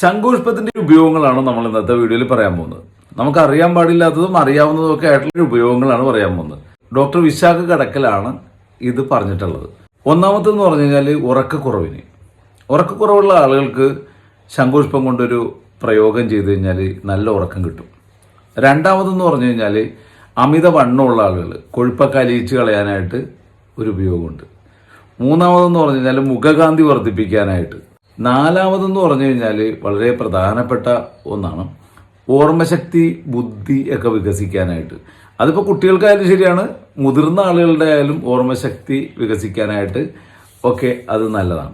ശംഖുപുഷ്പത്തിന്റെ ഉപയോഗങ്ങളാണ് നമ്മൾ ഇന്നത്തെ വീഡിയോയിൽ പറയാൻ പോകുന്നത്. നമുക്ക് അറിയാൻ പാടില്ലാത്തതും അറിയാവുന്നതും ഒക്കെ ആയിട്ടുള്ള ഉപയോഗങ്ങളാണ് പറയാൻ പോകുന്നത്. ഡോക്ടർ വിശാഖ കടക്കലാണ് ഇത് പറഞ്ഞിട്ടുള്ളത്. ഒന്നാമത്തെന്ന് പറഞ്ഞു കഴിഞ്ഞാൽ ഉറക്കക്കുറവിന്. ഉറക്കക്കുറവുള്ള ആളുകൾക്ക് ശംഖുപുഷ്പം കൊണ്ടൊരു പ്രയോഗം ചെയ്തു കഴിഞ്ഞാൽ നല്ല ഉറക്കം കിട്ടും. രണ്ടാമതെന്ന് പറഞ്ഞു കഴിഞ്ഞാൽ അമിത വണ്ണമുള്ള ആളുകൾ കൊഴുപ്പൊക്കെ അലിയിച്ച് കളയാനായിട്ട് ഒരു ഉപയോഗമുണ്ട്. മൂന്നാമതെന്ന് പറഞ്ഞു കഴിഞ്ഞാൽ മുഖകാന്തി വർദ്ധിപ്പിക്കാനായിട്ട് നാലാമതെന്ന് പറഞ്ഞു കഴിഞ്ഞാൽ വളരെ പ്രധാനപ്പെട്ട ഒന്നാണ്. ഓർമ്മശക്തി ബുദ്ധി ഒക്കെ വികസിക്കാനായിട്ട്. അതിപ്പോൾ കുട്ടികൾക്കായാലും ശരിയാണ് മുതിർന്ന ആളുകളുടെ ആയാലും ഓർമ്മശക്തി വികസിക്കാനായിട്ട് ഒക്കെ അത് നല്ലതാണ്.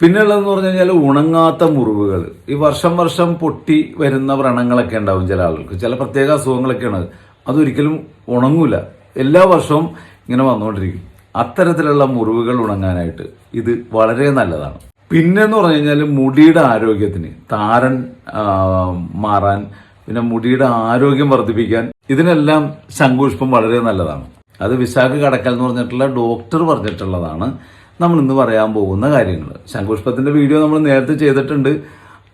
പിന്നെയുള്ളതെന്ന് പറഞ്ഞു കഴിഞ്ഞാൽ ഉണങ്ങാത്ത മുറിവുകൾ ഈ വർഷം വർഷം പൊട്ടി വരുന്ന വ്രണങ്ങളൊക്കെ ഉണ്ടാവും ചില ആളുകൾക്ക്. ചില പ്രത്യേക അസുഖങ്ങളൊക്കെയാണ്. അതൊരിക്കലും ഉണങ്ങൂല. എല്ലാ വർഷവും ഇങ്ങനെ വന്നുകൊണ്ടിരിക്കും. അത്തരത്തിലുള്ള മുറിവുകൾ ഉണങ്ങാനായിട്ട് ഇത് വളരെ നല്ലതാണ്. പിന്നെന്ന് പറഞ്ഞു കഴിഞ്ഞാൽ മുടിയുടെ ആരോഗ്യത്തിന് താരൻ മാറാൻ പിന്നെ മുടിയുടെ ആരോഗ്യം വർദ്ധിപ്പിക്കാൻ ഇതിനെല്ലാം ശങ്കുഷ്പം വളരെ നല്ലതാണ്. അത് വിശാഖ കടക്കൽ എന്ന് പറഞ്ഞിട്ടുള്ള ഡോക്ടർ പറഞ്ഞിട്ടുള്ളതാണ് നമ്മൾ ഇന്ന് പറയാൻ പോകുന്ന കാര്യങ്ങൾ ശംഖുപുഷ്പത്തിന്റെ വീഡിയോ നമ്മൾ നേരത്തെ ചെയ്തിട്ടുണ്ട്.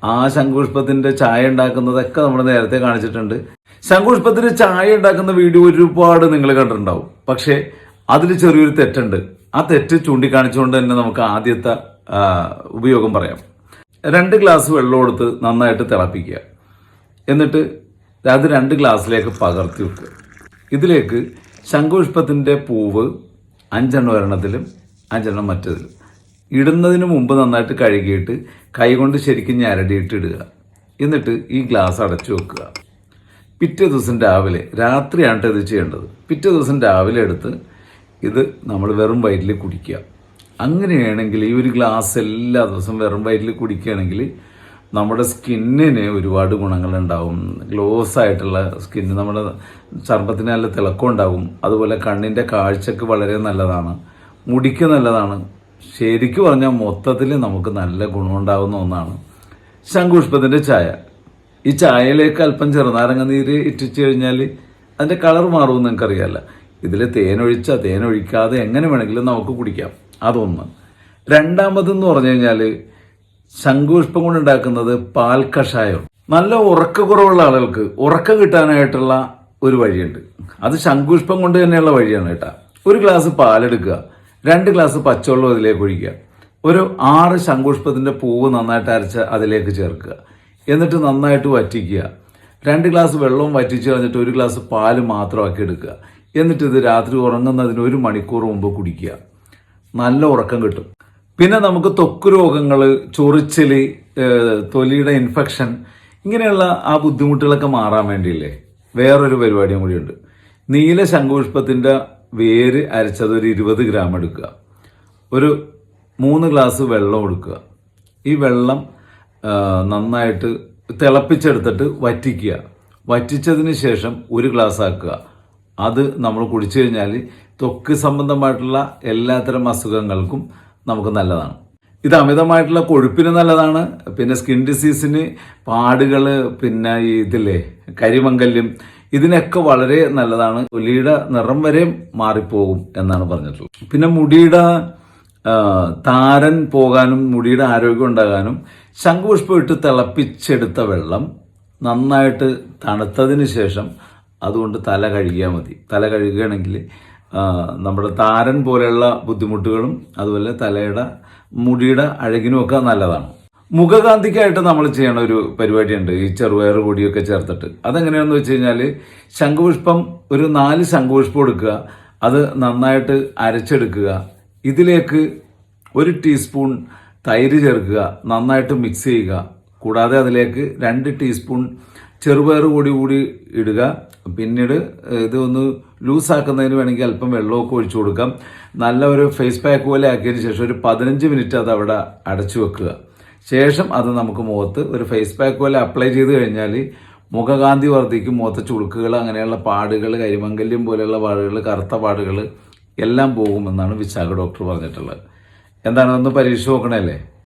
ആ ശംഖുപുഷ്പത്തിന്റെ ചായ ഉണ്ടാക്കുന്നതൊക്കെ നമ്മൾ നേരത്തെ കാണിച്ചിട്ടുണ്ട്. ശങ്കുഷ്പത്തിന് ചായ ഉണ്ടാക്കുന്ന വീഡിയോ ഒരുപാട് നിങ്ങൾ കണ്ടിട്ടുണ്ടാവും. പക്ഷേ അതിൽ ചെറിയൊരു തെറ്റുണ്ട്. ആ തെറ്റ് ചൂണ്ടിക്കാണിച്ചുകൊണ്ട് തന്നെ നമുക്ക് ആദ്യത്തെ ഉപയോഗം പറയാം. രണ്ട് ഗ്ലാസ് വെള്ളം എടുത്ത് നന്നായിട്ട് തിളപ്പിക്കുക. എന്നിട്ട് അത് രണ്ട് ഗ്ലാസ്സിലേക്ക് പകർത്തി വെക്കുക. ഇതിലേക്ക് ശംഖുപുഷ്പത്തിന്റെ പൂവ് അഞ്ചെണ്ണം ഒരെണ്ണത്തിലും അഞ്ചെണ്ണം മറ്റതിലും. ഇടുന്നതിന് മുമ്പ് നന്നായിട്ട് കഴുകിയിട്ട് കൈകൊണ്ട് ശരിക്കും ഞരടിയിട്ട് ഇടുക. എന്നിട്ട് ഈ ഗ്ലാസ് അടച്ചു വെക്കുക. പിറ്റേ ദിവസം രാവിലെ രാത്രിയാണ് ഇത് ചെയ്യേണ്ടത്. പിറ്റേ ദിവസം രാവിലെ എടുത്ത് ഇത് നമ്മൾ വെറും വയറ്റിൽ കുടിക്കുക. അങ്ങനെയാണെങ്കിൽ ഈ ഒരു ഗ്ലാസ് എല്ലാ ദിവസവും വെറും വയറ്റിൽ കുടിക്കുകയാണെങ്കിൽ നമ്മുടെ സ്കിന്നിന് ഒരുപാട് ഗുണങ്ങളുണ്ടാവും. ഗ്ലോസ് ആയിട്ടുള്ള സ്കിന്ന് നമ്മുടെ ചർമ്മത്തിന് നല്ല തിളക്കം ഉണ്ടാകും അതുപോലെ കണ്ണിന്റെ കാഴ്ചക്ക് വളരെ നല്ലതാണ്. മുടിക്ക് നല്ലതാണ്. ശരിക്കും പറഞ്ഞാൽ മൊത്തത്തിൽ നമുക്ക് നല്ല ഗുണമുണ്ടാകുന്ന ഒന്നാണ്. ശംഖുഷ്പത്തിന്റെ ചായ. ഈ ചായയിലേക്ക് അല്പം ചെറുനാരങ്ങ നീര് ഇറ്റിച്ചു കഴിഞ്ഞാൽ അതിന്റെ കളർ മാറുമെന്ന് നിങ്ങൾക്കറിയാമല്ല ഇതിൽ തേനൊഴിച്ചാൽ തേനൊഴിക്കാതെ എങ്ങനെ വേണമെങ്കിലും നമുക്ക് കുടിക്കാം. അതൊന്ന്. രണ്ടാമതെന്ന് പറഞ്ഞു കഴിഞ്ഞാൽ ശംഖുപുഷ്പം കൊണ്ടുണ്ടാക്കുന്നത് പാൽ കഷായം നല്ല ഉറക്കക്കുറവുള്ള ആളുകൾക്ക് ഉറക്കം കിട്ടാനായിട്ടുള്ള ഒരു വഴിയുണ്ട്. അത് ശംഖുപുഷ്പം കൊണ്ട് തന്നെയുള്ള വഴിയാണ് കേട്ടോ. ഒരു ഗ്ലാസ് പാലെടുക്കുക രണ്ട് ഗ്ലാസ് പച്ചവെള്ളം അതിലേക്ക് ഒഴിക്കുക ഒരു ആറ് ശംഖുപുഷ്പത്തിന്റെ പൂവ് നന്നായിട്ട് അരച്ച് അതിലേക്ക് ചേർക്കുക. എന്നിട്ട് നന്നായിട്ട് വറ്റിക്കുക. രണ്ട് ഗ്ലാസ് വെള്ളവും വറ്റിച്ച് കളഞ്ഞിട്ട് ഒരു ഗ്ലാസ് പാൽ മാത്രമാക്കി എടുക്കുക. എന്നിട്ട് ഇത് രാത്രി ഉറങ്ങുന്നതിന് ഒരു മണിക്കൂർ മുമ്പ് കുടിക്കുക. നല്ല ഉറക്കം കിട്ടും. പിന്നെ നമുക്ക് തൊക്ക് രോഗങ്ങൾ ചൊറിച്ചിൽ തൊലിയുടെ ഇൻഫെക്ഷൻ ഇങ്ങനെയുള്ള ആ ബുദ്ധിമുട്ടുകളൊക്കെ മാറാൻ വേണ്ടിയില്ലേ? വേറൊരു പരിപാടിയും കൂടിയുണ്ട്. നീല ശംഖുപുഷ്പത്തിന്റെ വേര് അരച്ചത് ഒരു ഇരുപത് ഗ്രാം എടുക്കുക. ഒരു മൂന്ന് ഗ്ലാസ് വെള്ളം എടുക്കുക ഈ വെള്ളം നന്നായിട്ട് തിളപ്പിച്ചെടുത്തിട്ട് വറ്റിക്കുക. വറ്റിച്ചതിന് ശേഷം ഒരു ഗ്ലാസ് ആക്കുക. അത് നമ്മൾ കുടിച്ചു കഴിഞ്ഞാൽ ത്വക്ക് സംബന്ധമായിട്ടുള്ള എല്ലാത്തരം അസുഖങ്ങൾക്കും നമുക്ക് നല്ലതാണ്. ഇത് അമിതമായിട്ടുള്ള കൊഴുപ്പിന് നല്ലതാണ്. പിന്നെ സ്കിൻ ഡിസീസിന് പാടുകൾ പിന്നെ ഈ ഇതില്ലേ കരിമംഗല്യം ഇതിനൊക്കെ വളരെ നല്ലതാണ്. തൊലിയുടെ നിറം വരെ മാറിപ്പോകും എന്നാണ് പറഞ്ഞിട്ടുള്ളത്. പിന്നെ മുടിയുടെ താരൻ പോകാനും മുടിയുടെ ആരോഗ്യം ഉണ്ടാകാനും ശംഖുപുഷ്പം ഇട്ട് തിളപ്പിച്ചെടുത്ത വെള്ളം നന്നായിട്ട് തണുത്തതിന് ശേഷം അതുകൊണ്ട് തല കഴുകിയാൽ മതി. തല കഴുകുകയാണെങ്കിൽ നമ്മുടെ താരൻ പോലെയുള്ള ബുദ്ധിമുട്ടുകളും അതുപോലെ തലയുടെ മുടിയുടെ അഴകിനും ഒക്കെ നല്ലതാണ്. മുഖകാന്തിക്കായിട്ട് നമ്മൾ ചെയ്യണ ഒരു പരിപാടിയുണ്ട് ഈ ചെറുപയർ പൊടിയൊക്കെ ചേർത്തിട്ട്. അതെങ്ങനെയാണെന്ന് വെച്ച് കഴിഞ്ഞാൽ ശംഖുപുഷ്പം ഒരു നാല് ശംഖുപുഷ്പം എടുക്കുക അത് നന്നായിട്ട് അരച്ചെടുക്കുക ഇതിലേക്ക് ഒരു ടീസ്പൂൺ തൈര് ചേർക്കുക നന്നായിട്ട് മിക്സ് ചെയ്യുക കൂടാതെ അതിലേക്ക് രണ്ട് ടീസ്പൂൺ ചെറുപയർ കൂടി കൂടി ഇടുക. പിന്നീട് ഇത് ഒന്ന് ലൂസാക്കുന്നതിന് വേണമെങ്കിൽ അല്പം വെള്ളമൊക്കെ ഒഴിച്ചു കൊടുക്കാം. നല്ല ഒരു ഫേസ് പാക്ക് പോലെ ആക്കിയതിന് ശേഷം ഒരു പതിനഞ്ച് മിനിറ്റ് അത് അവിടെ അടച്ചു വെക്കുക. ശേഷം അത് നമുക്ക് മുഖത്ത് ഒരു ഫേസ് പാക്ക് പോലെ അപ്ലൈ ചെയ്ത് കഴിഞ്ഞാൽ മുഖകാന്തി വർദ്ധിക്കും. മുഖത്തെ ചുളുക്കുകൾ അങ്ങനെയുള്ള പാടുകൾ കരിമംഗല്യം പോലെയുള്ള പാടുകൾ കറുത്ത പാടുകൾ എല്ലാം പോകുമെന്നാണ് വിശാഖ ഡോക്ടർ പറഞ്ഞിട്ടുള്ളത്. എന്താണ്? ഒന്ന് പരീക്ഷ നോക്കണല്ലേ?